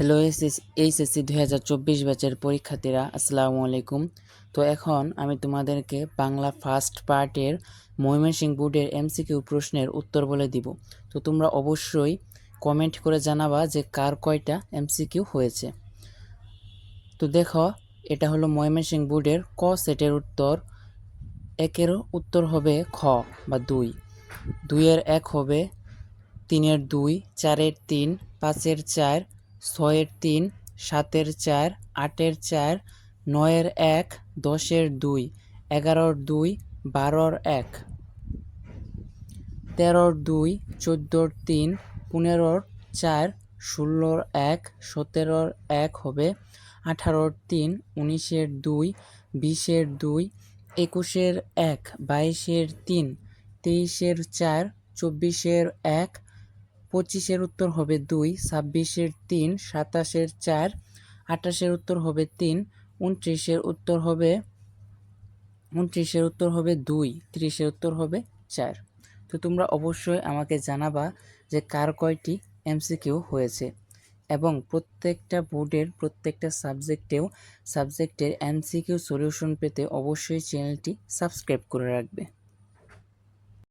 Hello HSC দুই হাজার চব্বিশ ব্যাচের পরীক্ষার্থীরা, আসসালামু আলাইকুম। তো এখন আমি তোমাদেরকে বাংলা ফার্স্ট পার্টের ময়মনসিংহ বোর্ডের এমসিকিউ প্রশ্নের উত্তর বলে দিব। তো তোমরা অবশ্যই কমেন্ট করে জানাবা যে কার কয়টা এমসিকিউ হয়েছে। তো দেখো, এটা হলো ময়মনসিংহ বোর্ডের ক সেটের উত্তর। একের উত্তর হবে খ বা দুই। দুইয়ের এক হবে, তিনের দুই, চারের তিন, পাঁচের চার ছয়ের তিন, সাতের চার, আটের চার, নয়ের এক, দশের দুই, এগারোর দুই, বারোর এক। তেরোর দুই, চোদ্দোর তিন, পনেরোর চার, ষোলোর এক, সতেরোর এক হবে। আঠারোর তিন, উনিশের দুই, বিশের দুই, একুশের এক, বাইশের তিন, তেইশের চার, চব্বিশের এক পঁচিশের উত্তর হবে দুই, ছাব্বিশের তিন, সাতাশের চার, আঠাশের উত্তর হবে তিন, উনত্রিশের উত্তর হবে, উনত্রিশের উত্তর হবে দুই, ত্রিশের উত্তর হবে চার। তো তোমরা অবশ্যই আমাকে জানাবা যে কার কয়টি এমসিকিউ হয়েছে এবং প্রত্যেকটা বোর্ডের প্রত্যেকটা সাবজেক্টেও সাবজেক্টের এমসিকিউ সলিউশন পেতে অবশ্যই চ্যানেলটি সাবস্ক্রাইব করে রাখবে।